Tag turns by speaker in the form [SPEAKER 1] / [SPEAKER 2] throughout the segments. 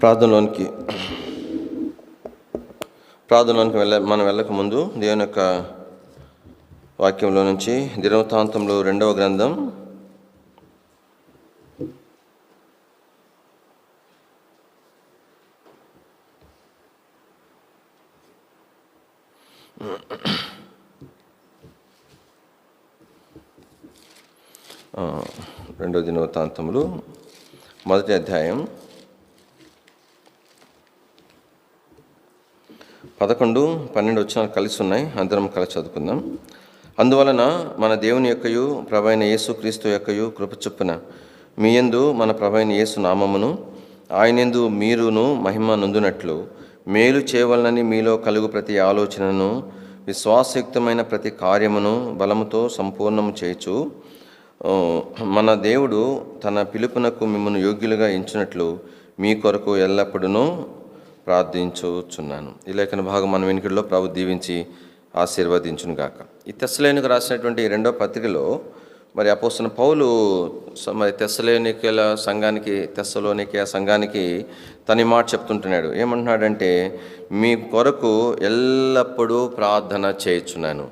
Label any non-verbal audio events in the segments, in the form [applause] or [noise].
[SPEAKER 1] ప్రార్థనలోనికి ప్రార్థనలోనికి వెళ్ళ మనం వెళ్ళక ముందు దేవుని యొక్క వాక్యంలో నుంచి దినవృత్తాంతంలో రెండవ గ్రంథం. రెండవ దినవృత్తాంతములు మొదటి అధ్యాయం. పదకొండు పన్నెండు వచ్చిన కలిసి ఉన్నాయి. అందరం కలిసి చదువుకుందాం. అందువలన మన దేవుని యొక్కయు ప్రభైన యేసుక్రీస్తు యొక్కయు కృప చొప్పున మీ యందు మన ప్రభైన యేసు నామమును ఆయనందు మీరును మహిమ నొందునట్లు మేలు చేయవలనని మీలో కలుగు ప్రతి ఆలోచనను విశ్వాసయుక్తమైన ప్రతి కార్యమును బలముతో సంపూర్ణము చేయచు మన దేవుడు తన పిలుపునకు మిమ్మల్ని యోగ్యులుగా ఎంచినట్లు మీ కొరకు ఎల్లప్పుడూ ప్రార్థించుచున్నాను ఈ లేఖన భాగం మన వెనుకల్లో ప్రభు దీవించి ఆశీర్వదించును గాక ఈ తెస్సలేనికి రాసినటువంటి రెండో పత్రికలో మరి అపోసిన పౌలు మరి తెస్సలేనికల సంఘానికి తెస్సలోనిక సంఘానికి తని మాట చెప్తుంటున్నాడు. ఏమంటున్నాడంటే మీ కొరకు ఎల్లప్పుడూ ప్రార్థన చేయుచున్నాను.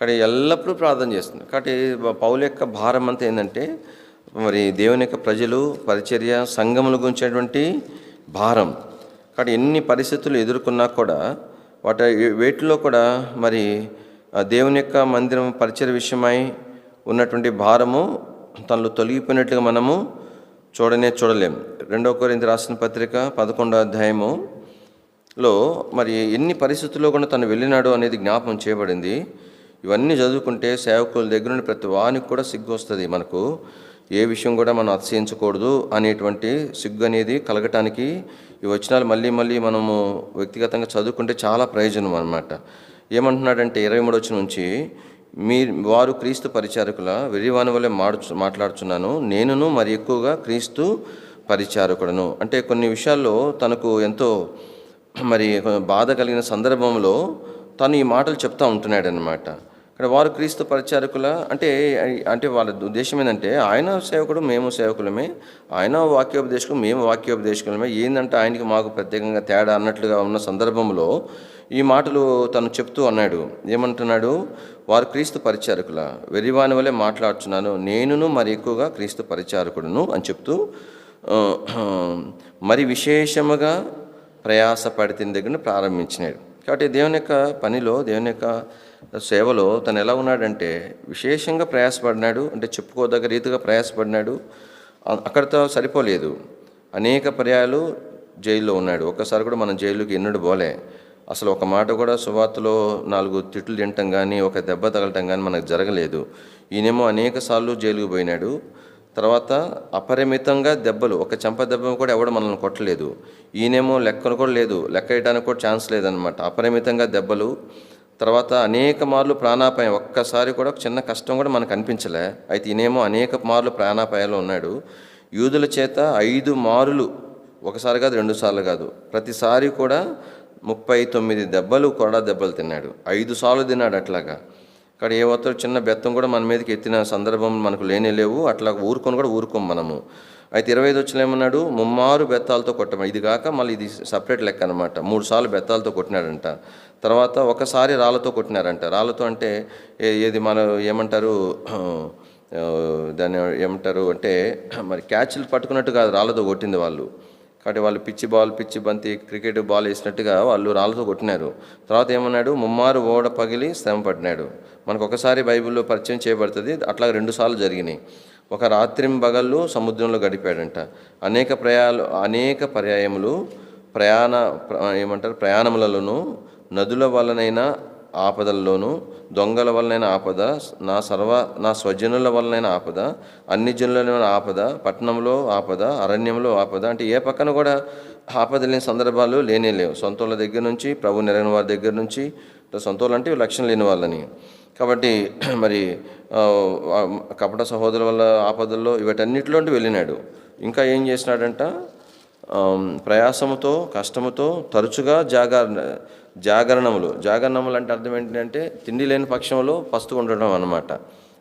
[SPEAKER 1] కానీ ఎల్లప్పుడూ ప్రార్థన చేస్తుంది కాబట్టి పౌలు యొక్క భారం అంతా ఏంటంటే మరి దేవుని యొక్క ప్రజలు పరిచర్య సంఘముల గురించినటువంటి భారం. కాబట్టి ఎన్ని పరిస్థితులు ఎదుర్కొన్నా కూడా వాటి వేటిలో కూడా మరి దేవుని యొక్క మందిరం పరిచయ విషయమై ఉన్నటువంటి భారము తనలో తొలగిపోయినట్లుగా మనము చూడనే చూడలేం. రెండో కొరింది రాసిన పత్రిక పదకొండో అధ్యాయము లో మరి ఎన్ని పరిస్థితుల్లో కూడా తను వెళ్ళినాడు అనేది జ్ఞాపకం చేయబడింది. ఇవన్నీ చదువుకుంటే సేవకుల దగ్గర నుండి ప్రతి వానికి కూడా సిగ్గు వస్తుంది మనకు. ఏ విషయం కూడా మనం అతిశయించకూడదు అనేటువంటి సిగ్గు అనేది కలగటానికి ఈ వచనాలు మళ్ళీ మళ్ళీ మనము వ్యక్తిగతంగా చదువుకుంటే చాలా ప్రయోజనం అనమాట ఏమంటున్నాడంటే ఇరవై మూడు వచ్చిన నుంచి మీ వారు క్రీస్తు పరిచారకుల వెర్రివాని వల్లే మాడు మాట్లాడుచున్నాను. నేనును మరి ఎక్కువగా క్రీస్తు పరిచారకుడను. అంటే కొన్ని విషయాల్లో తనకు ఎంతో మరి బాధ కలిగిన సందర్భంలో తను ఈ మాటలు చెప్తూ ఉంటున్నాడనమాట అంటే వారు క్రీస్తు పరిచారకుల అంటే అంటే వాళ్ళ ఉద్దేశం ఏంటంటే ఆయన సేవకుడు మేము సేవకులమే ఆయన వాక్యోపదేశకులు మేము వాక్యోపదేశకులమే ఏంటంటే ఆయనకి మాకు ప్రత్యేకంగా తేడా అన్నట్లుగా ఉన్న సందర్భంలో ఈ మాటలు తను చెప్తూ అన్నాడు. ఏమంటున్నాడు? వారు క్రీస్తు పరిచారకుల వెరివాని వలె మాట్లాడుచున్నాను నేనును మరి ఎక్కువగా క్రీస్తు పరిచారకుడును అని చెప్తూ మరి విశేషముగా ప్రయాసపడితే దగ్గర ప్రారంభించినాడు. కాబట్టి దేవుని యొక్క పనిలో దేవుని యొక్క సేవలో తను ఎలా ఉన్నాడంటే విశేషంగా ప్రయాసపడినాడు అంటే చెప్పుకోదగ్గ రీతిగా ప్రయాసపడినాడు. అక్కడితో సరిపోలేదు. అనేక పర్యాయాలు జైల్లో ఉన్నాడు. ఒక్కసారి కూడా మనం జైలుకి ఎన్నడు పోలే. అసలు ఒక మాట కూడా సువార్తలో నాలుగు తిట్లు తినటం కానీ ఒక దెబ్బ తగలటం కానీ మనకు జరగలేదు. ఈయనేమో అనేక సార్లు జైలుకు పోయినాడు. తర్వాత అపరిమితంగా దెబ్బలు ఒక చెంప దెబ్బ కూడా ఎవడు మనల్ని కొట్టలేదు. ఈయనేమో లెక్కను కూడా లేదు. లెక్క వేయడానికి కూడా ఛాన్స్ లేదనమాట అపరిమితంగా దెబ్బలు తర్వాత అనేక మార్లు ప్రాణాపాయం ఒక్కసారి కూడా చిన్న కష్టం కూడా మనకు అనిపించలే. అయితే ఈయనేమో అనేక మార్లు ప్రాణాపాయాలు ఉన్నాడు. యూదుల చేత ఐదు మారులు ఒకసారి కాదు రెండు సార్లు కాదు ప్రతిసారి కూడా ముప్పై తొమ్మిది దెబ్బలు కొరడా దెబ్బలు తిన్నాడు. ఐదు సార్లు తిన్నాడు అట్లాగా. ఇక్కడ ఏ చిన్న బెత్తం కూడా మన మీదకి ఎత్తిన సందర్భం మనకు లేనే లేవు. అట్లా ఊరుకొని కూడా ఊరుకోం మనము. అయితే ఇరవై ఐదు వచ్చిన ఏమన్నాడు? ముమ్మారు బెత్తాలతో కొట్టమని. ఇది కాక మళ్ళీ ఇది సపరేట్ లెక్క అనమాట మూడు సార్లు బెత్తాలతో కొట్టినాడంట. తర్వాత ఒకసారి రాళ్ళతో కొట్టినారంట. రాళ్ళతో అంటే ఏది మన ఏమంటారు దాన్ని ఏమంటారు అంటే మరి క్యాచ్లు పట్టుకున్నట్టు కాదు రాళ్ళతో కొట్టింది వాళ్ళు. కాబట్టి వాళ్ళు పిచ్చి బాల్ పిచ్చి బంతి క్రికెట్ బాల్ వేసినట్టుగా వాళ్ళు రాళ్ళతో కొట్టినారు. తర్వాత ఏమన్నాడు ముమ్మారు ఓడ పగిలి శ్రమ పడినాడు. మనకు ఒకసారి బైబిల్లో పరిచయం చేయబడుతుంది అట్లా రెండుసార్లు జరిగినాయి. ఒక రాత్రిం బగళ్ళు సముద్రంలో గడిపాడంట. అనేక ప్రయాలు అనేక పర్యాయములు ప్రయాణ ఏమంటారు ప్రయాణములలోనూ నదుల వలనైనా ఆపదల్లోనూ దొంగల వలనైన ఆపద నా సర్వ నా స్వజనుల వలనైన ఆపద అన్ని జనులైన ఆపద పట్టణంలో ఆపద అరణ్యంలో ఆపద అంటే ఏ పక్కన కూడా ఆపద లేని సందర్భాలు లేనే లేవు. సొంతోళ్ళ దగ్గర నుంచి ప్రభు నెరగిన వారి దగ్గర నుంచి సొంతోళ్ళు అంటే లక్ష్యం లేని వాళ్ళని. కాబట్టి [clears throat] మరి కపట సహోదరుల వల్ల ఆపదల్లో వీటన్నిటిలో వెళ్ళినాడు. ఇంకా ఏం చేసినాడంట? ప్రయాసముతో కష్టముతో తరచుగా జాగారు జాగరణములు. జాగరణములు అంటే అర్థం ఏంటంటే తిండి లేని పక్షంలో పస్తు ఉండడం అనమాట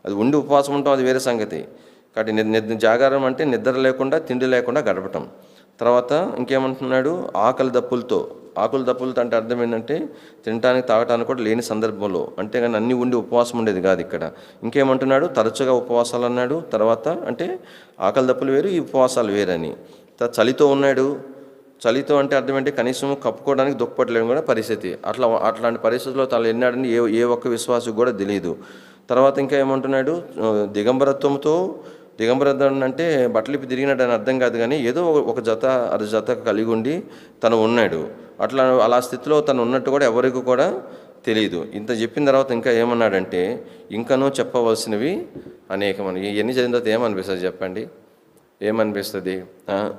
[SPEAKER 1] అది ఉండి ఉపవాసం ఉండటం అది వేరే సంగతి. కాబట్టి నిద్ర జాగారం అంటే నిద్ర లేకుండా తిండి లేకుండా గడపటం. తర్వాత ఇంకేమంటున్నాడు? ఆకలి దప్పులతో. ఆకులు దప్పులతో అంటే అర్థం ఏంటంటే తినడానికి తాగటానికి కూడా లేని సందర్భంలో. అంటే కానీ అన్ని ఉండి ఉపవాసం ఉండేది కాదు ఇక్కడ. ఇంకేమంటున్నాడు? తరచుగా ఉపవాసాలు అన్నాడు. తర్వాత అంటే ఆకలి దప్పులు వేరు ఈ ఉపవాసాలు వేరని. చలితో ఉన్నాడు. చలితో అంటే అర్థం ఏంటి? కనీసం కప్పుకోవడానికి దుఃఖపడలేని కూడా పరిస్థితి. అట్లా అట్లాంటి పరిస్థితుల్లో తను ఎన్నాడని ఏ ఏ ఒక్క విశ్వాసం కూడా తెలియదు తర్వాత ఇంకా ఏమంటున్నాడు? దిగంబరత్వంతో దిగంబరత్వం అంటే బట్టలు ఇప్పి అని అర్థం కాదు కానీ ఏదో ఒక- జత అర జత కలిగి ఉండి తను ఉన్నాడు. అట్లా అలా స్థితిలో తను ఉన్నట్టు కూడా ఎవరికి కూడా తెలియదు ఇంత చెప్పిన తర్వాత ఇంకా ఏమన్నాడంటే ఇంకనూ చెప్పవలసినవి అనేకమని. ఇవన్నీ చదివిన తర్వాత ఏమనిపిస్తుంది చెప్పండి? ఏమనిపిస్తుంది? ఆ,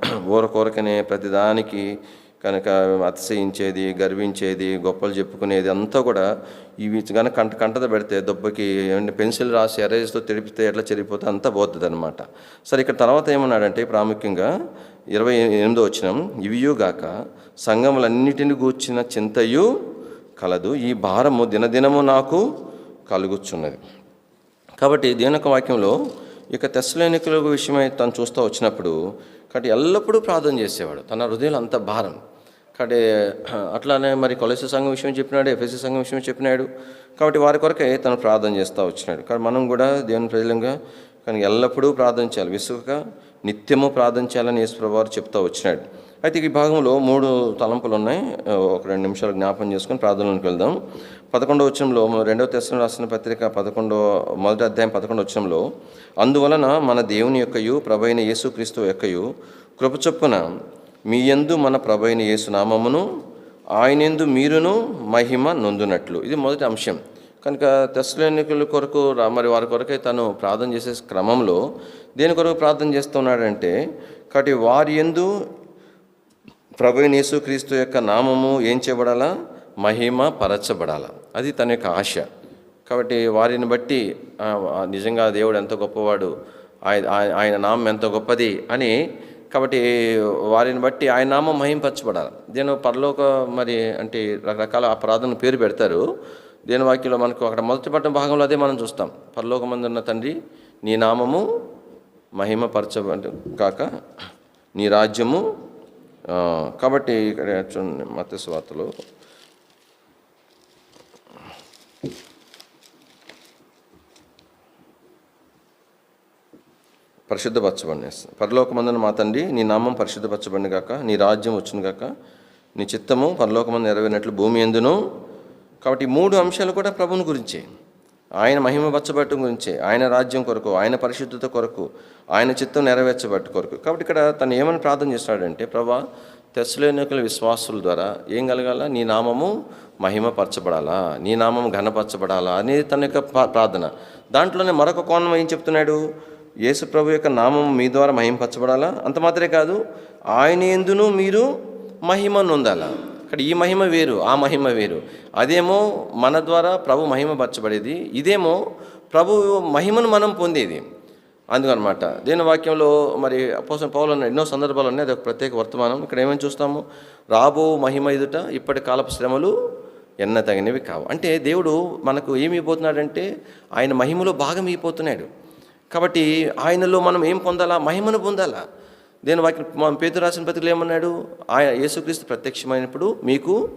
[SPEAKER 1] ప్రతిదానికి కనుక అతిశయించేది గర్వించేది గొప్పలు చెప్పుకునేది అంతా కూడా ఇవి కనుక కంట కంటద పెడితే దెబ్బకి పెన్సిల్ రాసి ఎరేజ్తో తిరిపితే ఎట్లా చెరిగిపోతే అంతా పోతుంది అనమాట సరే ఇక్కడ తర్వాత ఏమన్నాడంటే ప్రాముఖ్యంగా ఇరవై ఎనిమిదో వచ్చిన ఇవియుగాక సంఘములన్నిటిని గూర్చిన చింతయు కలదు ఈ భారము దినదినము నాకు కలుగుచున్నది. కాబట్టి దేవుని యొక్క వాక్యంలో ఇక తెస్సలేనికుల విషయమై తను చూస్తూ వచ్చినప్పుడు కాబట్టి ఎల్లప్పుడూ ప్రార్థన చేసేవాడు. తన హృదయంలో అంత భారం. కాబట్టి అట్లానే మరి కొలసి సంఘం విషయం చెప్పినాడు ఎఫ్ఎస్సి సంఘం విషయం చెప్పినాడు. కాబట్టి వారి కొరకే తను ప్రార్థన చేస్తూ వచ్చినాడు. కానీ మనం కూడా దేవుని ప్రజలంగా కానీ ఎల్లప్పుడూ ప్రార్థన చేయాలి. విసుగగా నిత్యము ప్రార్థన చేయాలని యేసుప్రభు వారు చెప్తూ వచ్చినాడు. అయితే ఈ భాగంలో మూడు తలంపులు ఉన్నాయి. ఒక రెండు నిమిషాలు జ్ఞాపం చేసుకొని ప్రార్థనలోకి వెళ్దాం. పదకొండవ వచ్చంలో రెండవ తెశం రాసిన పత్రిక పదకొండవ మొదటి అధ్యాయం పదకొండవ వచ్చంలో అందువలన మన దేవుని యొక్కయు ప్రభైన యేసుక్రీస్తు యొక్కయు కృపచొప్పున మీ యందు మన ప్రభైన యేసు నామమును ఆయనందు మీరును మహిమ నొందునట్లు. ఇది మొదటి అంశం. కనుక తెస్సలేనికుల కొరకు మరి వారి కొరకై తను ప్రార్థన చేసే క్రమంలో దేని కొరకు ప్రార్థన చేస్తున్నాడంటే కాబట్టి వారి ఎందు ప్రభు యేసుక్రీస్తు యొక్క నామము ఏం చేయబడాలా? మహిమ పరచబడాలా. అది తన యొక్క ఆశ. కాబట్టి వారిని బట్టి నిజంగా దేవుడు ఎంత గొప్పవాడు ఆయన ఆయన- నామం ఎంత గొప్పది అని కాబట్టి వారిని బట్టి ఆయన నామం మహింపరచబడాలి. దీని పరలోక మరి అంటే రకరకాల ఆ ప్రార్థన పేరు పెడతారు. దేని వాక్యంలో మనకు అక్కడ మొదటి పట్టిన భాగంలో అదే మనం చూస్తాం. పరలోకమందు ఉన్న తండ్రి నీ నామము మహిమపరచ కాక నీ రాజ్యము కాబట్టి ఇక్కడ చూడండి మత స్వార్తలో పరిశుద్ధపరచబడిన పరలోకమందున మా తండ్రి నీ నామం పరిశుద్ధపరచబడిన గాక నీ రాజ్యం వచ్చిన గాక నీ చిత్తము పరలోకమందు నెరవేరినట్లు భూమి ఎందును? కాబట్టి మూడు అంశాలు కూడా ప్రభుని గురించే. ఆయన మహిమపరచబట్టం గురించే ఆయన రాజ్యం కొరకు ఆయన పరిశుద్ధత కొరకు ఆయన చిత్తం నెరవేర్చబట్టు కొరకు. కాబట్టి ఇక్కడ తను ఏమని ప్రార్థన చేస్తాడంటే ప్రభా తెస్సులేనికల విశ్వాసుల ద్వారా ఏం కలగాల? నీ నామము మహిమపరచబడాలా? నీ నామము ఘనపరచబడాలా? అనేది తన యొక్క ప్రార్థన. దాంట్లోనే మరొక కోణం ఏం చెప్తున్నాడు? యేసు ప్రభు యొక్క నామం మీ ద్వారా మహిమపరచబడాలా? అంత మాత్రమే కాదు ఆయన ఎందును మీరు మహిమను నొందాలా? ఇక్కడ ఈ మహిమ వేరు ఆ మహిమ వేరు. అదేమో మన ద్వారా ప్రభు మహిమపరచబడేది ఇదేమో ప్రభు మహిమను మనం పొందేది. అందుకనమాట. దీని వాక్యంలో మరి అపోసం పౌలు ఎన్నో సందర్భాలు ఉన్నాయి అది ఒక ప్రత్యేక వర్తమానం. ఇక్కడ ఏమేమి చూస్తాము? రాబో మహిమ ఎదుట ఇప్పటి కాలపు శ్రమలు ఎన్న తగినవి కావు. అంటే దేవుడు మనకు ఏమి ఇవ్వబోతున్నాడంటే ఆయన మహిమలో భాగం అయిపోతున్నాడు. కాబట్టి ఆయనలో మనం ఏం పొందాలా? మహిమను పొందాలా? దేని వాక్యం మా పేరు రాసిన పత్రికలు ఏమన్నాడు? ఆయన యేసుక్రీస్తు ప్రత్యక్షమైనప్పుడు మీకు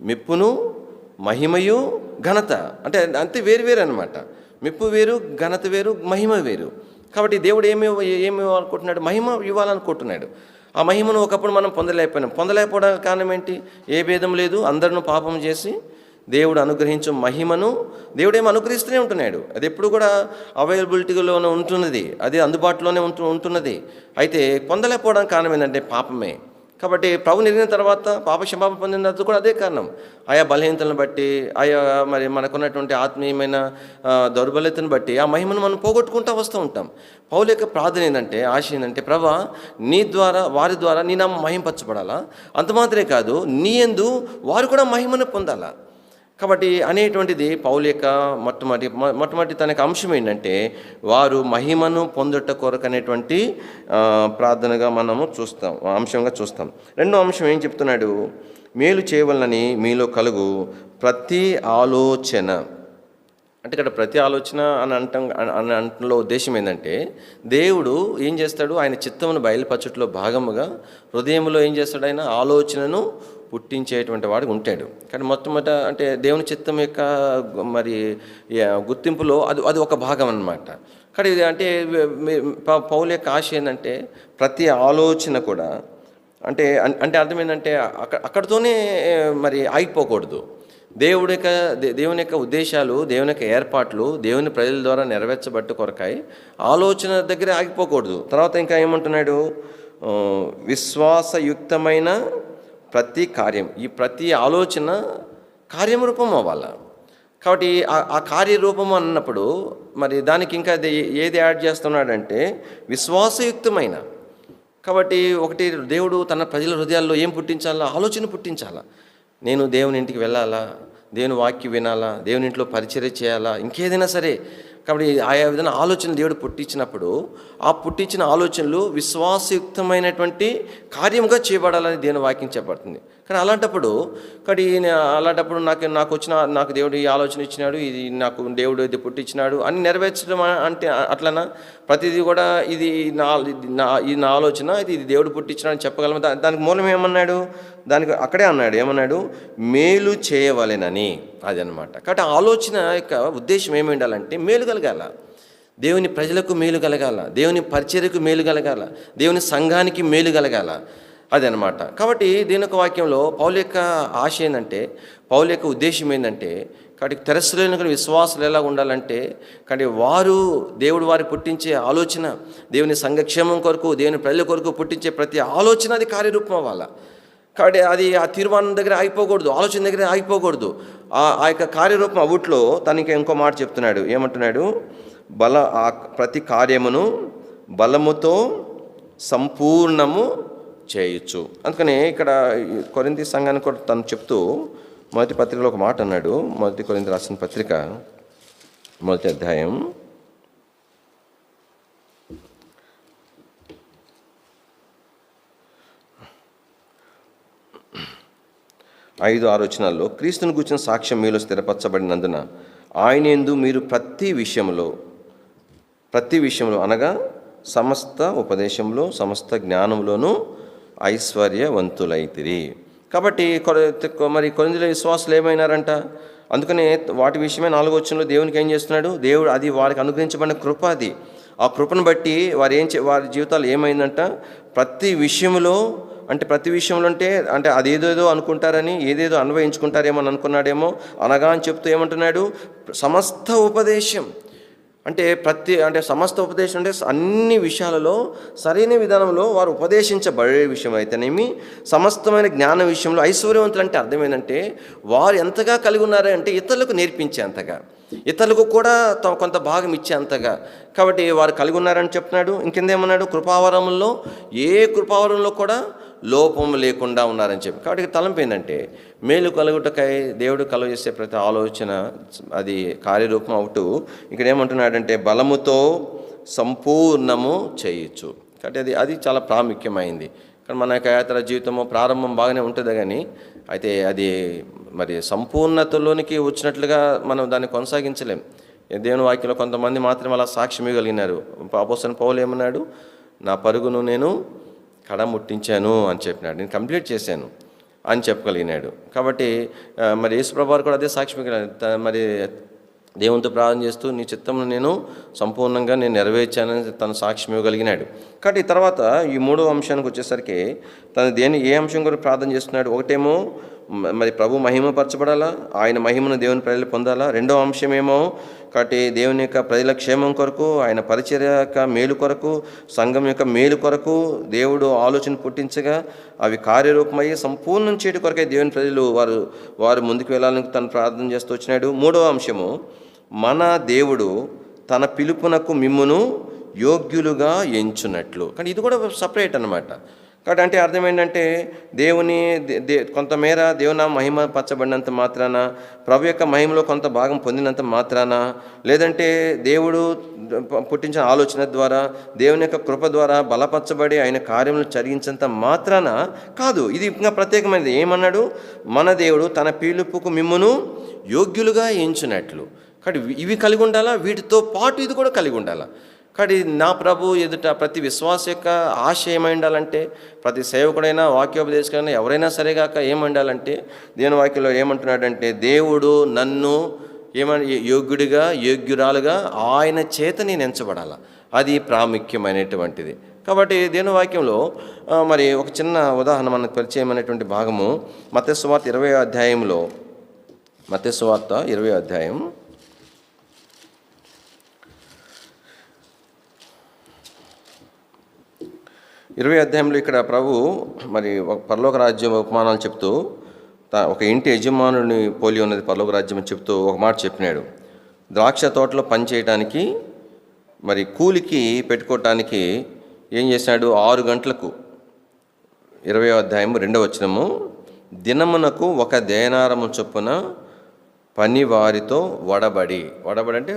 [SPEAKER 1] మెప్పును మహిమయు ఘనత. అంటే అంతే వేరు వేరు అనమాట మెప్పు వేరు ఘనత వేరు మహిమ వేరు. కాబట్టి దేవుడు ఏమి ఏమి ఇవ్వాలనుకుంటున్నాడు? మహిమ ఇవ్వాలనుకుంటున్నాడు. ఆ మహిమను ఒకప్పుడు మనం పొందలేకపోయినాం. పొందలేకపోవడానికి కారణం ఏంటి? ఏ భేదం లేదు. అందరిని పాపం చేసి దేవుడు అనుగ్రహించు మహిమను దేవుడేమో అనుగ్రహిస్తూనే ఉంటున్నాడు. అది ఎప్పుడు కూడా అవైలబిలిటీలోనే ఉంటున్నది. అది అందుబాటులోనే ఉంటు ఉంటున్నది. అయితే పొందలేకపోవడానికి కారణం ఏంటంటే పాపమే. కాబట్టి ప్రభు నిరిగిన తర్వాత పాప క్షమాపణ పొందిన తర్వాత కూడా అదే కారణం. ఆయా బలహీనతలను బట్టి ఆయా మరి మనకున్నటువంటి ఆత్మీయమైన దౌర్బల్యతను బట్టి ఆ మహిమను మనం పోగొట్టుకుంటూ వస్తూ ఉంటాం. పౌల యొక్క ప్రార్థన ఏంటంటే ఆశ ఏంటంటే ప్రభా నీ ద్వారా వారి ద్వారా నీ నా మహింపరచబడాలా? అంత మాత్రమే కాదు నీ ఎందు వారు కూడా మహిమను పొందాలా? కాబట్టి అనేటువంటిది పౌలు యొక్క మొట్టమొదటి మొట్టమొదటి తన యొక్క అంశం ఏంటంటే వారు మహిమను పొందుట కొరకు అనేటువంటి ప్రార్థనగా మనము చూస్తాం అంశంగా చూస్తాం. రెండో అంశం ఏం చెప్తున్నాడు? మేలు చేయవలనని మీలో కలుగు ప్రతి ఆలోచన. అంటే ఇక్కడ ప్రతి ఆలోచన అని అంటాం అని అంటలో ఉద్దేశం ఏంటంటే దేవుడు ఏం చేస్తాడు? ఆయన చిత్తమును బయలుపరచట్లో భాగముగా హృదయంలో ఏం చేస్తాడు ఆయన? ఆలోచనను పుట్టించేటువంటి వాడు ఉంటాడు. కానీ మొట్టమొదట అంటే దేవుని చిత్తం యొక్క మరి గుర్తింపులో అది అది ఒక భాగం అన్నమాట. కానీ ఇది అంటే మీ- ప- యొక్క ఆశ ఏంటంటే ప్రతి ఆలోచన కూడా అంటే అంటే అర్థమైందంటే అక్కడ అక్కడితోనే మరి ఆగిపోకూడదు. దేవుడి యొక్క దేవుని యొక్క ఉద్దేశాలు దేవుని యొక్క ఏర్పాట్లు దేవుని ప్రజల ద్వారా నెరవేర్చబట్టు కొరకాయి ఆలోచన దగ్గర ఆగిపోకూడదు. తర్వాత ఇంకా ఏమంటున్నాడు? విశ్వాసయుక్తమైన ప్రతి కార్యం ఈ ప్రతి ఆలోచన కార్యరూపం అవ్వాలి. కాబట్టి ఆ- కార్యరూపం అన్నప్పుడు మరి దానికి ఇంకా ఏది యాడ్ చేస్తున్నాడంటే విశ్వాసయుక్తమైన. కాబట్టి ఒకటి దేవుడు తన ప్రజల హృదయాల్లో ఏం పుట్టించాలా? ఆలోచన పుట్టించాలా? నేను దేవుని ఇంటికి వెళ్ళాలా? దేవుని వాక్యం వినాలా? దేవుని ఇంట్లో పరిచర్య చేయాలా? ఇంకేదైనా సరే కాబట్టి ఆయా విధంగా ఆలోచన దేవుడు పుట్టించినప్పుడు ఆ పుట్టించిన ఆలోచనలు విశ్వాసయుక్తమైనటువంటి కార్యముగా చేయబడాలని దేని వాక్యం చెప్పబడుతుంది. కానీ అలాంటప్పుడు కానీ అలాంటప్పుడు నాకు నాకు వచ్చిన నాకు దేవుడు ఈ ఆలోచన ఇచ్చినాడు ఇది నాకు దేవుడు ఇది పుట్టించినాడు అని నెరవేర్చడం అంటే అట్లనా? ప్రతిదీ కూడా ఇది నా ఇది నా నా ఆలోచన ఇది ఇది దేవుడు పుట్టించినాడు అని చెప్పగలము? దానికి మూలం ఏమన్నాడు? దానికి అక్కడే అన్నాడు ఏమన్నాడు? మేలు చేయవలెనని అది అనమాట కాబట్టి ఆలోచన యొక్క ఉద్దేశం ఏమి ఉండాలంటే మేలు కలగాల. దేవుని ప్రజలకు మేలు కలగాల. దేవుని పరిచర్యకు మేలు కలగాల. దేవుని సంఘానికి మేలు కలగాల. అదనమాట. కాబట్టి దీని యొక్క వాక్యంలో పౌలు యొక్క ఆశ ఏంటంటే పౌలు యొక్క ఉద్దేశం ఏంటంటే కాబట్టి తెరస్సులైన కానీ విశ్వాసాలు ఎలా ఉండాలంటే కానీ వారు దేవుడు వారి పుట్టించే ఆలోచన దేవుని సంఘక్షేమం కొరకు దేవుని ప్రజల కొరకు పుట్టించే ప్రతి ఆలోచన అది కార్యరూపం అవ్వాలి. కాబట్టి అది ఆ తీర్మానం దగ్గర ఆగిపోకూడదు ఆలోచన దగ్గర ఆగిపోకూడదు. ఆ ఆ యొక్క కార్యరూపం అవుట్లో తనకి ఇంకో మాట చెప్తున్నాడు. ఏమంటున్నాడు? బల ఆ ప్రతి కార్యమును బలముతో సంపూర్ణము చేయొచ్చు. అందుకని ఇక్కడ కొరింది సంఘాన్ని కూడా తను చెప్తూ మొదటి పత్రికలో ఒక మాట అన్నాడు. మొదటి కొరింది రాసిన పత్రిక మొదటి అధ్యాయం. ఐదు ఆలోచనల్లో క్రీస్తుని కూర్చున్న సాక్ష్యం మీలో స్థిరపరచబడినందున ఆయన ఎందు మీరు ప్రతి విషయంలో ప్రతి విషయంలో అనగా సమస్త ఉపదేశంలో సమస్త జ్ఞానంలోనూ ఐశ్వర్యవంతులైతిరి. కాబట్టి మరి కొరిందుల విశ్వాసులు ఏమైనారంట? అందుకనే వాటి విషయమే నాలుగు వచ్చినలో దేవునికి ఏం చేస్తున్నాడు? దేవుడు అది వారికి అనుగ్రహించబడిన కృప అది. ఆ కృపను బట్టి వారు ఏం చే వారి జీవితాలు ఏమైందంట? ప్రతి విషయంలో అంటే ప్రతి విషయంలో అంటే అంటే అదేదేదో అనుకుంటారని ఏదేదో అన్వయించుకుంటారేమో అని అనుకున్నాడేమో అనగా అని చెప్తూ ఏమంటున్నాడు? సమస్త ఉపదేశం. అంటే ప్రతి అంటే సమస్త ఉపదేశం అంటే అన్ని విషయాలలో సరైన విధానంలో వారు ఉపదేశించబడే విషయం అయితేనేమి సమస్తమైన జ్ఞాన విషయంలో ఐశ్వర్యవంతులు అంటే అర్థం ఏంటంటే వారు ఎంతగా కలిగి ఉన్నారంటే అంటే ఇతరులకు నేర్పించే అంతగా. ఇతరులకు కూడా తమ కొంత భాగం ఇచ్చే అంతగా. కాబట్టి వారు కలిగి ఉన్నారని చెప్తున్నాడు. ఇంకెందేమన్నాడు? కృపావరంలో ఏ కృపావరంలో కూడా లోపం లేకుండా ఉన్నారని చెప్పి. కాబట్టి తలంపు ఏంటంటే మేలు కలుగుటకై దేవుడు కలుగజేసే ప్రతి ఆలోచన అది కార్యరూపం అవుతూ ఇక్కడ ఏమంటున్నాడంటే బలముతో సంపూర్ణము చేయొచ్చు కాబట్టి అది అది చాలా ప్రాముఖ్యమైంది. కానీ మన యొక్క యాత్ర జీవితము ప్రారంభం బాగానే ఉంటుంది కానీ అయితే అది మరి సంపూర్ణతలోనికి వచ్చినట్లుగా మనం దాన్ని కొనసాగించలేం. దేవుని వాక్యంలో కొంతమంది మాత్రం అలా సాక్ష్యం ఇవ్వగలిగినారు. అపోసన్ పౌలు ఏమన్నాడు? నా పరుగును నేను కడ ముట్టించాను అని చెప్పినాడు. నేను కంప్లీట్ చేశాను అని చెప్పగలిగినాడు. కాబట్టి మరి యేసుప్రభు కూడా అదే సాక్షి మరి దేవునితో ప్రార్థన చేస్తూ నీ చిత్తమును నేను సంపూర్ణంగా నేను నెరవేర్చానని తన సాక్ష్యం ఇవ్వగలిగినాడు. కాబట్టి తర్వాత ఈ మూడో అంశానికి వచ్చేసరికి తను దేని ఏ అంశం కూడా ప్రార్థన చేస్తున్నాడు? ఒకటేమో మరి ప్రభు మహిమపరచబడాలా? ఆయన మహిమను దేవుని ప్రజలు పొందాలా? రెండో అంశం ఏమో కాబట్టి దేవుని యొక్క ప్రజల క్షేమం కొరకు ఆయన పరిచర్య యొక్క మేలు కొరకు సంఘం యొక్క మేలు కొరకు దేవుడు ఆలోచన పుట్టించగా అవి కార్యరూపమయ్యి సంపూర్ణం చేయడం కొరకే దేవుని ప్రజలు వారు వారు ముందుకు వెళ్ళాలని తను ప్రార్థన చేస్తూ వచ్చినాడు. మూడవ అంశము మన దేవుడు తన పిలుపునకు మిమ్మును యోగ్యులుగా ఎంచునట్లు. కానీ ఇది కూడా సపరేట్ అన్నమాట. కాబట్టి అంటే అర్థం ఏంటంటే దేవుని దే- దే- కొంతమేర దేవుని మహిమ పరచబడినంత మాత్రాన ప్రభు యొక్క మహిమలో కొంత భాగం పొందినంత మాత్రాన లేదంటే దేవుడు పుట్టించిన ఆలోచన ద్వారా దేవుని యొక్క కృప ద్వారా బలపరచబడి ఆయన కార్యములు చరించేంత మాత్రాన కాదు. ఇది ఇంకా ప్రత్యేకమైనది. ఏమన్నాడు? మన దేవుడు తన పీలుపుకు మిమ్మును యోగ్యులుగా ఎంచునట్లు. కాబట్టి ఇవి కలిగి ఉండాలా? వీటితో పాటు ఇది కూడా కలిగి ఉండాలా? కానీ నా ప్రభు ఎదుట ప్రతి విశ్వాస యొక్క ఆశ ఏమై ఉండాలంటే ప్రతి సేవకుడైనా వాక్యోపదేశకుడైనా ఎవరైనా సరేగాక ఏమండాలంటే ఉండాలంటే దేవుని వాక్యంలో ఏమంటున్నాడంటే దేవుడు నన్ను ఏమని యోగ్యుడిగా యోగ్యురాలుగా ఆయన చేత నేను ఎంచబడాల. అది ప్రాముఖ్యమైనటువంటిది. కాబట్టి దేని వాక్యంలో మరి ఒక చిన్న ఉదాహరణ మనకు పరిచయమైనటువంటి భాగము మత్స్యవార్త ఇరవై అధ్యాయంలో మత్స్యవార్త ఇరవై అధ్యాయం ఇరవై అధ్యాయంలో ఇక్కడ ప్రభు మరి ఒక పరలోక రాజ్యం ఉపమానాలు చెప్తూ ఒక ఇంటి యజమానుని పోలి ఉన్నది పరలోక రాజ్యం చెప్తూ ఒక మాట చెప్పినాడు. ద్రాక్ష తోటలో పనిచేయడానికి మరి కూలికి పెట్టుకోవటానికి ఏం చేశాడు? ఆరు గంటలకు ఇరవై అధ్యాయం రెండవ వచనము దినమునకు ఒక దేనారము చొప్పున పని వారితో వడబడి వడబడి అంటే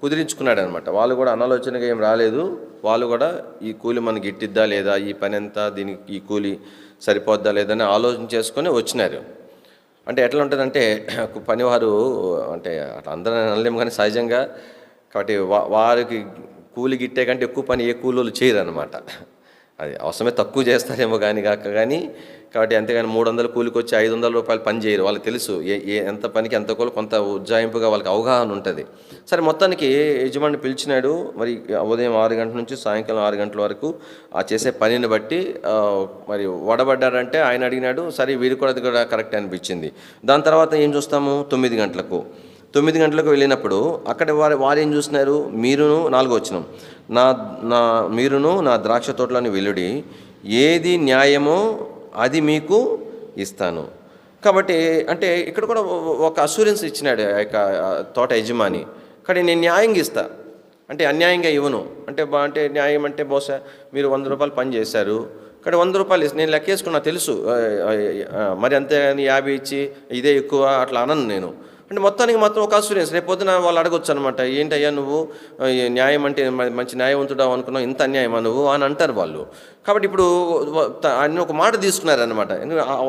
[SPEAKER 1] కుదిరించుకున్నాడు అనమాట వాళ్ళు కూడా అనాలోచనగా ఏం రాలేదు. వాళ్ళు కూడా ఈ కూలి మనకి ఇట్టిద్దా లేదా ఈ పని ఎంత దీనికి ఈ కూలి సరిపోద్దా లేదా అని ఆలోచన చేసుకొని వచ్చినారు. అంటే ఎట్లా ఉంటుందంటే పనివారు అంటే అట్లా అందరూ అనలేము కానీ సహజంగా కాబట్టి వా వారికి కూలి గిట్టే కంటే ఎక్కువ పని ఏ కూలీలు చేయరు అనమాట అది అవసరమే తక్కువ చేస్తారేమో కానీ కాక కానీ కాబట్టి అంతేగాని మూడు వందలు కూలికి వచ్చి ఐదు వందల రూపాయలు పని చేయరు. వాళ్ళకి తెలుసు ఏ ఏ ఎంత పనికి ఎంత కూలి కొంత ఉజ్జాయింపుగా వాళ్ళకి అవగాహన ఉంటుంది. సరే మొత్తానికి యజమాని పిలిచినాడు మరి ఉదయం ఆరు గంటల నుంచి సాయంకాలం ఆరు గంటల వరకు ఆ చేసే పనిని బట్టి మరి వడబడ్డారంటే ఆయన అడిగినాడు సరే వీరు కూడా అది కూడా కరెక్ట్ అనిపించింది. దాని తర్వాత ఏం చూస్తాము? తొమ్మిది గంటలకు. తొమ్మిది గంటలకు వెళ్ళినప్పుడు అక్కడ వారు వారేం చూసినారు చూస్తున్నారు? మీరును నాలుగో వచ్చినాం నా నా మీరును నా ద్రాక్ష తోటలోని వెల్లుడి ఏది న్యాయమో అది మీకు ఇస్తాను. కాబట్టి అంటే ఇక్కడ కూడా ఒక అసూరెన్స్ ఇచ్చినాడు ఆ యొక్క తోట యజమాని. కానీ నేను న్యాయంగా ఇస్తా. అంటే అన్యాయంగా ఇవ్వను. అంటే బా అంటే న్యాయం అంటే బహుశా మీరు వంద రూపాయలు పని చేశారు. ఇక్కడ వంద రూపాయలు నేను లెక్కేసుకున్నా తెలుసు. మరి అంతే కానీ యాభై ఇచ్చి ఇదే ఎక్కువ అట్లా అనను నేను. అంటే మొత్తానికి మాత్రం ఒక అసూరెన్స్ రేపు పొద్దున వాళ్ళు అడగొచ్చు అనమాట ఏంటయ్యా నువ్వు న్యాయం అంటే మంచి న్యాయవంతుడావు అనుకున్నావు? ఇంత అన్యాయమా నువ్వు? అని అంటారు వాళ్ళు. కాబట్టి ఇప్పుడు ఆయన ఒక మాట తీసుకున్నారనమాట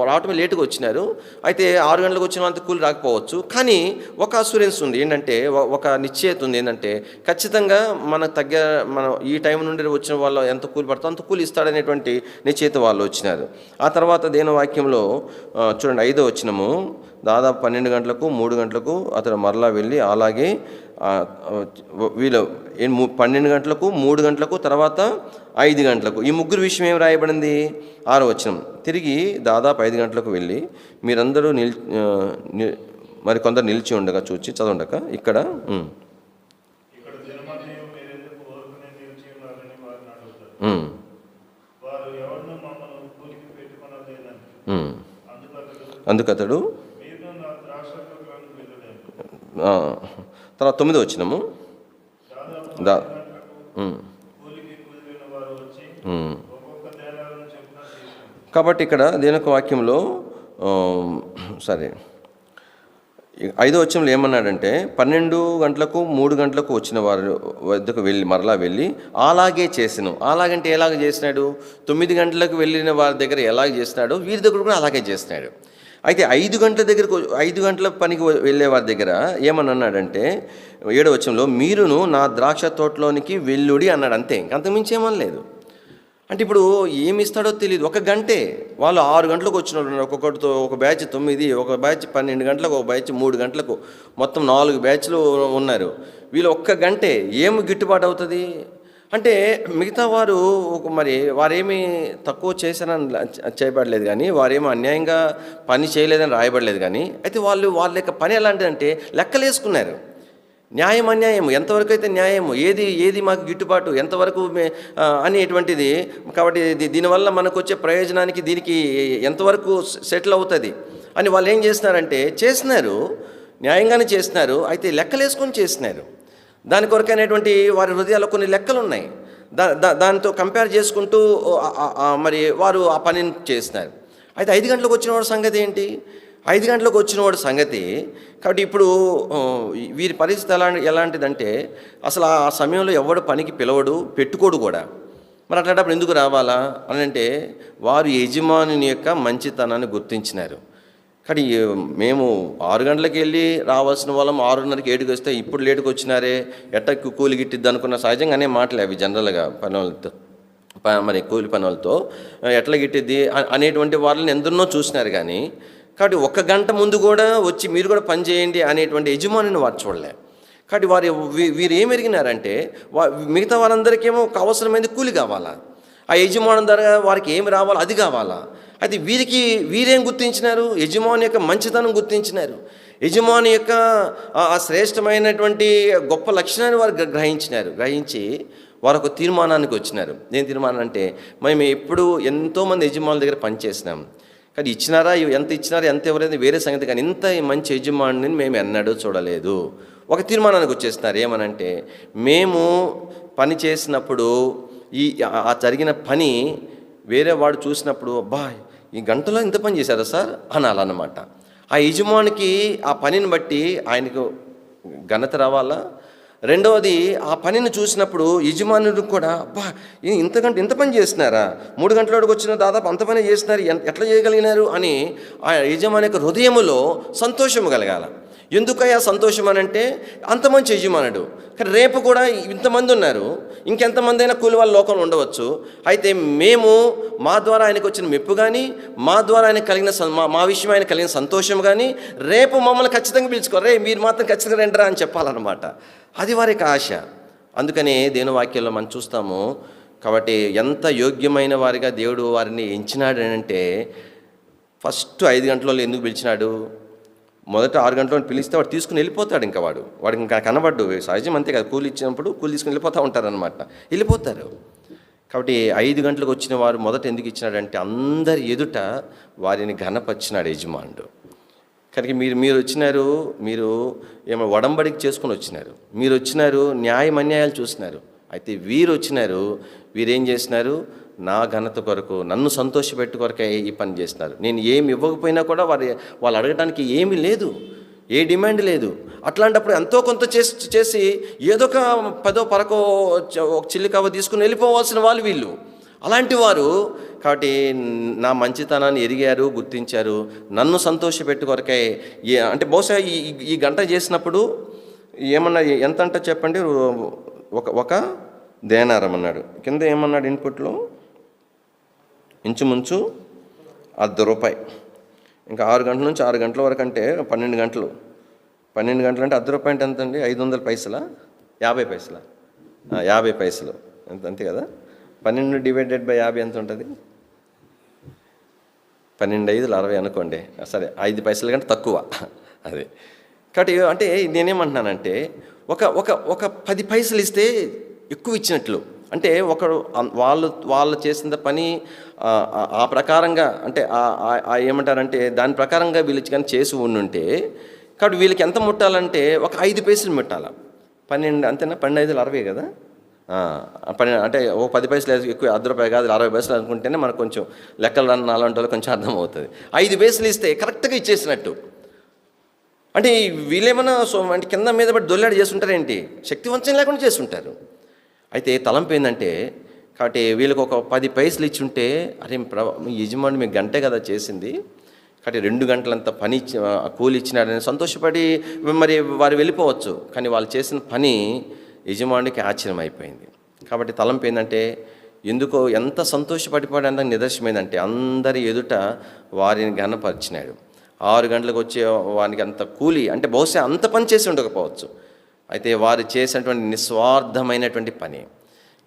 [SPEAKER 1] రావటమే లేటుగా వచ్చినారు. అయితే ఆరు గంటలకు వచ్చిన అంత కూలి రాకపోవచ్చు. కానీ ఒక అసూరెన్స్ ఉంది. ఏంటంటే ఒక నిశ్చయత ఉంది. ఏంటంటే ఖచ్చితంగా మనకు తగ్గ మనం ఈ టైం నుండి వచ్చిన వాళ్ళు ఎంత కూలి పడుతుందో అంత కూలి ఇస్తాడనేటువంటి నిశ్చయిత వాళ్ళు వచ్చినారు. ఆ తర్వాత దేని వాక్యంలో చూడండి ఐదో వచ్చినము దాదాపు పన్నెండు గంటలకు మూడు గంటలకు అతను మరలా వెళ్ళి అలాగే వీళ్ళు పన్నెండు గంటలకు మూడు గంటలకు తర్వాత ఐదు గంటలకు. ఈ ముగ్గురు విషయం ఏం రాయబడింది? ఆరో వచనం. తిరిగి దాదాపు ఐదు గంటలకు వెళ్ళి మీరందరూ నిల్ మరి కొందరు నిలిచి ఉండగా చూచి చదవండక. ఇక్కడ ఉమ్, తర్వాత తొమ్మిదో వచ్చినము దా కాబట్టి ఇక్కడ దేనొక వాక్యంలో సరే ఐదో వచ్చంలో ఏమన్నాడంటే పన్నెండు గంటలకు మూడు గంటలకు వచ్చిన వారి వద్దకు వెళ్ళి మరలా వెళ్ళి అలాగే చేసాను. అలాగంటే ఎలాగ చేసినాడు? తొమ్మిది గంటలకు వెళ్ళిన వారి దగ్గర ఎలాగ చేసినాడు? వీరి దగ్గర కూడా అలాగే చేసినాడు. అయితే ఐదు గంటల దగ్గరకు ఐదు గంటల పనికి వెళ్ళే వారి దగ్గర ఏమని అన్నాడంటే ఏడో వచ్చంలో మీరును నా ద్రాక్ష తోటలోనికి వెల్లుడి అన్నాడు. అంతే ఇంకంతకుమించి ఏమనలేదు అంటే ఇప్పుడు ఏమి ఇస్తాడో తెలియదు ఒక గంటే వాళ్ళు ఆరు గంటలకు వచ్చిన వాళ్ళు ఒక్కొక్కటితో ఒక బ్యాచ్ తొమ్మిది ఒక బ్యాచ్ పన్నెండు గంటలకు ఒక బ్యాచ్ మూడు గంటలకు మొత్తం నాలుగు బ్యాచ్లు ఉన్నారు. వీళ్ళు ఒక్క గంటే ఏమి గిట్టుబాటు అవుతుంది? అంటే మిగతా వారు మరి వారేమి తక్కువ చేశారని చేయబడలేదు కానీ వారేమో అన్యాయంగా పని చేయలేదని రాయబడలేదు కానీ అయితే వాళ్ళు వాళ్ళ యొక్క పని ఎలాంటిదంటే లెక్కలేసుకున్నారు. న్యాయం అన్యాయం ఎంతవరకు అయితే న్యాయము ఏది ఏది మాకు గిట్టుబాటు ఎంతవరకు అనేటువంటిది కాబట్టి దీనివల్ల మనకు వచ్చే ప్రయోజనానికి దీనికి ఎంతవరకు సెటిల్ అవుతుంది అని వాళ్ళు ఏం చేస్తున్నారంటే చేస్తున్నారు న్యాయంగానే చేస్తున్నారు అయితే లెక్కలేసుకొని చేస్తున్నారు దాని కొరకైనటువంటి వారి హృదయాల్లో కొన్ని లెక్కలు ఉన్నాయి దా దా- దానితో కంపేర్ చేసుకుంటూ మరి వారు ఆ పనిని చేస్తున్నారు. అయితే ఐదు గంటలకు వచ్చిన వాడి సంగతి ఏంటి? ఐదు గంటలకు వచ్చిన వాడి సంగతి కాబట్టి ఇప్పుడు వీరి పరిస్థితి ఎలా ఎలాంటిదంటే అసలు ఆ సమయంలో ఎవడు పనికి పిలవడు పెట్టుకోడు కూడా. మరి అట్లాంటప్పుడు ఎందుకు రావాలా? అని అంటే వారు యజమానుని యొక్క మంచితనాన్ని గుర్తించినారు. కానీ మేము ఆరు గంటలకు వెళ్ళి రావాల్సిన వాళ్ళం. ఆరున్నరకి ఏడుకి వస్తే ఇప్పుడు లేటుకు వచ్చినారే. ఎట్ట కూలి గిట్టిద్ది అనుకున్న సహజంగానే మాటలే అవి జనరల్గా పని వాళ్ళతో మరి కూలి పని వాళ్ళతో ఎట్లా గిట్టిద్ది అనేటువంటి వాళ్ళని ఎందరినో చూసినారు కానీ కాబట్టి ఒక గంట ముందు కూడా వచ్చి మీరు కూడా పని చేయండి అనేటువంటి యజమానిని వారు చూడలే. కాబట్టి వారు వీరు ఏం ఎరిగినారంటే వా మిగతా వారందరికేమో ఒక అవసరమైంది కూలి కావాలా. ఆ యజమాని ద్వారా వారికి ఏమి రావాలో అది కావాలా. అది వీరికి వీరేం గుర్తించినారు? యజమాని యొక్క మంచితనం గుర్తించినారు. యజమాని యొక్క ఆ శ్రేష్టమైనటువంటి గొప్ప లక్షణాన్ని వారు గ్రహించినారు. గ్రహించి వారు ఒక తీర్మానానికి వచ్చినారు. ఏం తీర్మానం అంటే మేము ఎప్పుడు ఎంతోమంది యజమానుల దగ్గర పనిచేసినాం కానీ ఇచ్చినారా? ఎంత ఇచ్చినారా? ఎంత ఎవరైనా వేరే సంగతి కానీ ఇంత మంచి యజమానిని మేము ఎన్నడూ చూడలేదు. ఒక తీర్మానానికి వచ్చేస్తున్నారు ఏమనంటే మేము పని చేసినప్పుడు ఈ ఆ- జరిగిన పని వేరే వాడు చూసినప్పుడు అబ్బాయి ఈ గంటలో ఇంత పని చేశారా సార్? అనాలన్నమాట. ఆ యజమానికి ఆ పనిని బట్టి ఆయనకు ఘనత రావాలా? రెండవది ఆ పనిని చూసినప్పుడు యజమానుడు కూడా అబ్బా ఇంత గంట ఇంత పని చేస్తున్నారా? మూడు గంటల వచ్చిన దాదాపు అంత పని చేస్తున్నారు ఎన్- ఎట్లా చేయగలిగినారు? అని ఆ యజమాని యొక్క హృదయములో సంతోషము కలగాల. ఎందుకయ్యా సంతోషం అని అంటే అంత మంచి యజమానుడు. కానీ రేపు కూడా ఇంతమంది ఉన్నారు. ఇంకెంతమంది అయినా కూలి వాళ్ళ లోకంలో ఉండవచ్చు. అయితే మేము మా ద్వారా ఆయనకు వచ్చిన మెప్పు కానీ మా ద్వారా ఆయన కలిగిన మా మా విషయం ఆయన కలిగిన సంతోషం కానీ రేపు మమ్మల్ని ఖచ్చితంగా పిలుచుకోరు రే మీరు మాత్రం ఖచ్చితంగా రండిరా అని చెప్పాలన్నమాట. అది వారి ఆశ. అందుకనే దేని వాక్యంలో మనం చూస్తాము కాబట్టి ఎంత యోగ్యమైన వారిగా దేవుడు వారిని ఎంచినాడు అంటే ఫస్ట్ ఐదు గంటలలో ఎందుకు పిలిచినాడు? మొదట ఆరు గంటలను పిలిస్తే వాడు తీసుకుని వెళ్ళిపోతాడు ఇంకా వాడు. వాడికి ఇంకా కనబడ్డు. సహజం అంతే కదా కూలి ఇచ్చినప్పుడు కూలి తీసుకుని వెళ్ళిపోతూ ఉంటారనమాట వెళ్ళిపోతారు. కాబట్టి ఐదు గంటలకు వచ్చిన వారు మొదట ఎందుకు ఇచ్చినాడంటే అందరి ఎదుట వారిని ఘనపరిచినాడు యజమానుడు. కనుక మీరు మీరు వచ్చినారు మీరు ఏమో వడంబడికి చేసుకుని వచ్చినారు. మీరు వచ్చినారు న్యాయం అన్యాయాలు చూసినారు. అయితే వీరు వచ్చినారు వీరేం చేసినారు? నా ఘనత కొరకు నన్ను సంతోషపెట్టు కొరకే ఈ పని చేస్తున్నారు. నేను ఏమి ఇవ్వకపోయినా కూడా వారి వాళ్ళు అడగడానికి ఏమీ లేదు ఏ డిమాండ్ లేదు. అట్లాంటప్పుడు ఎంతో కొంత చేసి చేసి ఏదో ఒక పదో పరకో ఒక చిల్లికవ తీసుకుని వెళ్ళిపోవాల్సిన వాళ్ళు వీళ్ళు. అలాంటి వారు కాబట్టి నా మంచితనాన్ని ఎరిగారు గుర్తించారు. నన్ను సంతోషపెట్టు కొరకే అంటే బహుశా ఈ ఈ- ఈ గంట చేసినప్పుడు ఏమన్నా ఎంత అంటే చెప్పండి? ఒక ఒక దేనారం అన్నాడు. కింద ఏమన్నాడు ఇన్పుట్లో? ఇంచుమించు అర్ధ రూపాయి. ఇంకా ఆరు గంటల నుంచి ఆరు గంటల వరకు అంటే పన్నెండు గంటలు. పన్నెండు గంటలు అంటే అర్ధ రూపాయి అంటే ఎంత అండి ఐదు వందల పైసల? యాభై పైసలా? యాభై పైసలు. ఎంత అంతే కదా? పన్నెండు డివైడెడ్ బై యాభై ఎంత ఉంటుంది? పన్నెండు ఐదులు అరవై అనుకోండి. సరే ఐదు పైసల కంటే తక్కువ. అదే. కాబట్టి అంటే నేనేమంటున్నానంటే ఒక ఒక ఒక పది పైసలు ఇస్తే ఎక్కువ ఇచ్చినట్లు. అంటే ఒకడు వాళ్ళు వాళ్ళు చేసిన పని ఆ, ప్రకారంగా అంటే ఆ- ఏమంటారంటే దాని ప్రకారంగా వీళ్ళు కానీ చేసి ఉండుంటే కాబట్టి వీళ్ళకి ఎంత ముట్టాలంటే ఒక ఐదు పైసలు ముట్టాల. పన్నెండు అంతేనా? పన్నెండు ఐదులు అరవై కదా? పన్నెండు అంటే ఓ పది పైసలు ఎక్కువ అర్ధ రూపాయి కాదు అరవై పైసలు అనుకుంటేనే మనకు కొంచెం లెక్కలు రన్ అలాంటి వాళ్ళకి కొంచెం అర్థమవుతుంది. ఐదు పైసలు ఇస్తే కరెక్ట్గా ఇచ్చేసినట్టు. అంటే వీళ్ళేమైనా సో అంటే కింద మీద పడి దొల్లాడు చేస్తుంటారేంటి? శక్తివంచం లేకుండా చేస్తుంటారు. అయితే తలంపు ఏంటంటే కాబట్టి వీళ్ళకి ఒక పది పైసలు ఇచ్చి ఉంటే అరే ప్ర మీ యజమాని మీకు గంటే కదా చేసింది కాబట్టి రెండు గంటలంత పని కూలి ఇచ్చినాడని సంతోషపడి మరి వారు వెళ్ళిపోవచ్చు. కానీ వాళ్ళు చేసిన పని యజమానికి ఆశ్చర్యం అయిపోయింది కాబట్టి తలంపు ఏంటంటే ఎందుకో ఎంత సంతోషపడిపోవడానికి నిదర్శనం ఏంటంటే అందరి ఎదుట వారిని ఘనపరిచినాడు. ఆరు గంటలకు వచ్చే వానికి అంత కూలి అంటే బహుశా అంత పని చేసి ఉండకపోవచ్చు. అయితే వారు చేసినటువంటి నిస్వార్థమైనటువంటి పని.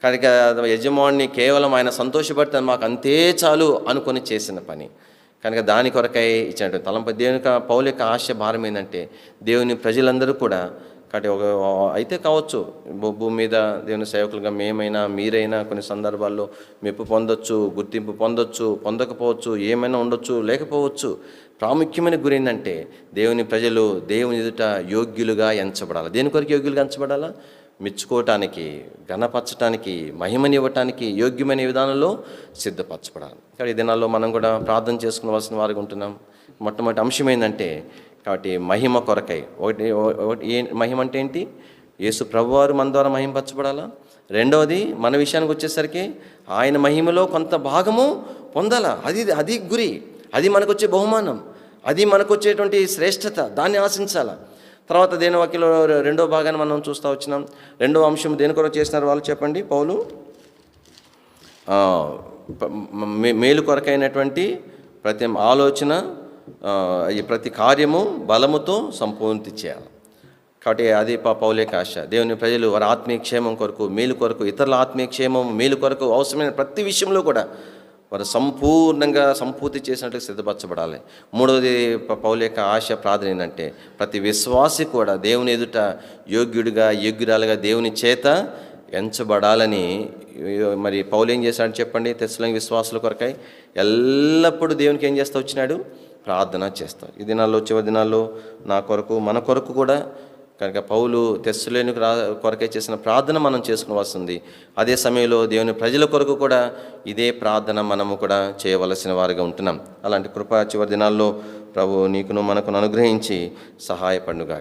[SPEAKER 1] కనుక యజమాని కేవలం ఆయన సంతోషపడితే మాకు అంతే చాలు అనుకొని చేసిన పని. కనుక దాని కొరకై ఇచ్చినటువంటి తలంప దేవుని యొక్క పౌల ఆశ భారం ఏంటంటే దేవుని ప్రజలందరూ కూడా కాబట్టి ఒక అయితే కావచ్చు భూమి మీద దేవుని సేవకులుగా మేమైనా మీరైనా కొన్ని సందర్భాల్లో మెప్పు పొందొచ్చు గుర్తింపు పొందొచ్చు పొందకపోవచ్చు ఏమైనా ఉండొచ్చు లేకపోవచ్చు. ప్రాముఖ్యమైన గురి ఏంటంటే దేవుని ప్రజలు దేవుని ఎదుట యోగ్యులుగా ఎంచబడాలి? దేని కొరకు యోగ్యులుగా ఎంచబడాలా? మెచ్చుకోవటానికి ఘనపరచటానికి మహిమనివ్వటానికి యోగ్యమైన విధానంలో సిద్ధపరచబడాలి. కాబట్టి ఈ దినాల్లో మనం కూడా ప్రార్థన చేసుకోవాల్సిన వారికి ఉంటున్నాం. మొట్టమొదటి అంశం ఏంటంటే కాబట్టి మహిమ కొరకై. ఒకటి ఒకటి ఏ మహిమ అంటే ఏంటి? యేసు ప్రభువారు మన ద్వారా మహిమపరచబడాలా రెండవది మన విషయానికి వచ్చేసరికి ఆయన మహిమలో కొంత భాగము పొందాల? అది అది గురి. అది మనకు వచ్చే బహుమానం. అది మనకు వచ్చేటువంటి శ్రేష్టత. దాన్ని ఆశించాలా? తర్వాత దేని వాక్యలో రెండో భాగాన్ని మనం చూస్తూ వచ్చినాం. రెండో అంశం దేని కొరకు చేసినారు వాళ్ళు చెప్పండి? పౌలు? మేలు కొరకైనటువంటి ప్రతి ఆలోచన ఈ ప్రతి కార్యము బలముతో సంపూర్తి చేయాలి కాబట్టి అది పౌలేక ఆశ దేవుని ప్రజలు వారి ఆత్మీయ క్షేమం కొరకు మేలు కొరకు ఇతరుల ఆత్మీయ క్షేమం మేలు కొరకు అవసరమైన ప్రతి విషయంలో కూడా వారు సంపూర్ణంగా సంపూర్తి చేసినట్లు సిద్ధపరచబడాలి. మూడవది పౌలేక ఆశ ప్రార్థన ఏంటంటే ప్రతి విశ్వాసి కూడా దేవుని ఎదుట యోగ్యుడిగా యోగ్యురాలుగా దేవుని చేత ఎంచబడాలని మరి పౌలు ఏం చేశాడు చెప్పండి? తెస్సలోని విశ్వాసుల కొరకై ఎల్లప్పుడూ దేవునికి ఏం చేస్తూ వచ్చినాడు? ప్రార్థన చేస్తారు ఈ దినాల్లో చివరి దినాల్లో నా కొరకు మన కొరకు కూడా కనుక పౌలు తెస్సులేని రా కొరకై చేసిన ప్రార్థన మనం చేసుకోవాల్సింది అదే సమయంలో దేవుని ప్రజల కొరకు కూడా ఇదే ప్రార్థన మనము కూడా చేయవలసిన వారిగా ఉంటున్నాం. అలాంటి కృప చివరి దినాల్లో ప్రభు నీకును మనకును అనుగ్రహించి సహాయపడుగాక